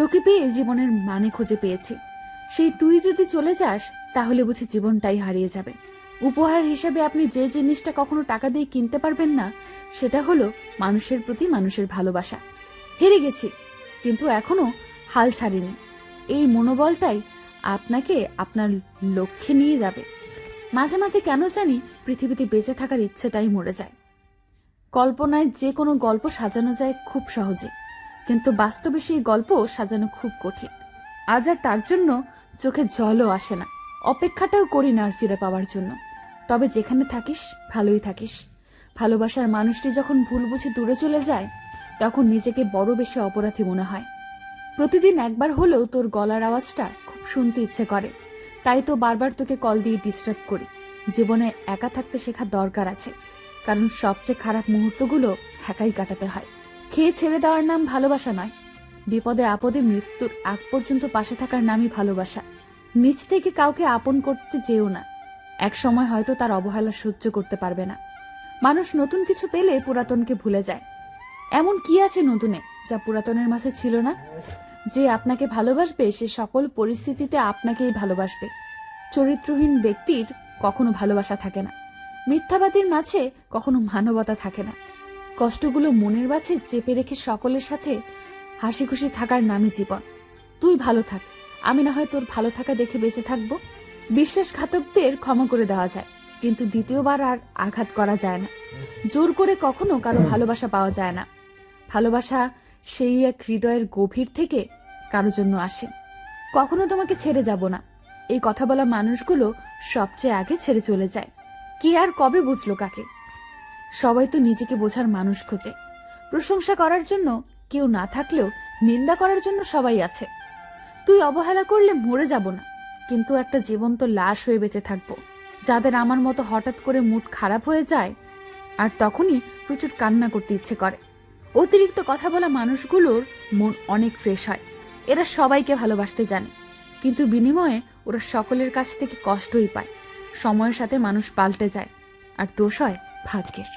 তোকে পেয়ে জীবনের মানে খুঁজে পেয়েছি। সেই তুই যদি চলে যাস, তাহলে বুঝি জীবনটাই হারিয়ে যাবে। উপহার হিসেবে আপনি যে জিনিসটা কখনো টাকা দিয়ে কিনতে পারবেন না, সেটা হলো মানুষের প্রতি মানুষের ভালোবাসা। হেরে গেছি, কিন্তু এখনও হাল ছাড়িনি। এই মনোবলটাই আপনাকে আপনার লক্ষ্যে নিয়ে যাবে। মাঝে মাঝে কেন জানি পৃথিবীতে বেঁচে থাকার ইচ্ছেটাই মরে যায়। কল্পনায় যে কোনো গল্প সাজানো যায় খুব সহজে। কিন্তু বাস্তবে সেই গল্প সাজানো খুব কঠিন। আজ আর তার জন্য চোখে জলও আসে না। অপেক্ষাটাও করি না আর ফিরে পাওয়ার জন্য। তবে যেখানে থাকিস, ভালোই থাকিস। ভালোবাসার মানুষটি যখন ভুল বুঝে দূরে চলে যায়, তখন নিজেকে বড় বেশি অপরাধী মনে হয়। প্রতিদিন একবার হলেও তোর গলার আওয়াজটা খুব শুনতে ইচ্ছে করে। তাই তো বারবার তোকে কল দিয়ে ডিস্টার্ব করি। জীবনে একা থাকতে শেখা দরকার আছে। কারণ সবচেয়ে খারাপ মুহূর্তগুলো একাই কাটাতে হয়। খেয়ে ছেড়ে দেওয়ার নাম ভালোবাসা নয়। বিপদে আপদে মৃত্যুর আগ পর্যন্ত পাশে থাকার নামই ভালোবাসা। নিজ থেকে কাউকে আপন করতে যেও না। এক সময় হয়তো তার অবহেলা সহ্য করতে পারবে না। মানুষ নতুন কিছু পেলে পুরাতনকে ভুলে যায়। এমন কি আছে নতুনে যা পুরাতনের মাঝে ছিল না? যে আপনাকে ভালোবাসবে, সে সকল পরিস্থিতিতে আপনাকেই ভালোবাসবে। চরিত্রহীন ব্যক্তির কখনো ভালোবাসা থাকে না। মিথ্যাবাদীর মাঝে কখনো মানবতা থাকে না। কষ্টগুলো মনের বাছে চেপে রেখে সকলের সাথে হাসি খুশি থাকার নামই জীবন। তুই ভালো থাক। আমি না হয় তোর ভালো থাকা দেখে বেঁচে থাকব। বিশ্বাসঘাতকদের ক্ষমা করে দেওয়া যায়, কিন্তু দ্বিতীয়বার আর আঘাত করা যায় না। জোর করে কখনো কারও ভালোবাসা পাওয়া যায় না। ভালোবাসা সেই এক হৃদয়ের গভীর থেকে কারও জন্য আসে। কখনো তোমাকে ছেড়ে যাব না। এই কথা বলা মানুষগুলো সবচেয়ে আগে ছেড়ে চলে যায়। কে আর কবে বুঝলো কাকে? সবাই তো নিজেকে বোঝার মানুষ খোঁজে। প্রশংসা করার জন্য কেউ না থাকলেও নিন্দা করার জন্য সবাই আছে। তুই অবহেলা করলে মরে যাব না, কিন্তু একটা জীবন্ত লাশ হয়ে বেঁচে থাকব, যাদের আমার মতো হঠাৎ করে মুড খারাপ হয়ে যায় আর তখনই প্রচুর কান্না করতে ইচ্ছে করে। অতিরিক্ত কথা বলা মানুষগুলোর মন অনেক ফ্রেশ হয়, এরা সবাইকে ভালোবাসতে জানে, কিন্তু বিনিময়ে ওরা সকলের কাছ থেকে কষ্টই পায়, সময়ের সাথে মানুষ পাল্টে যায়, আর দোষ হয় ভাগ্যের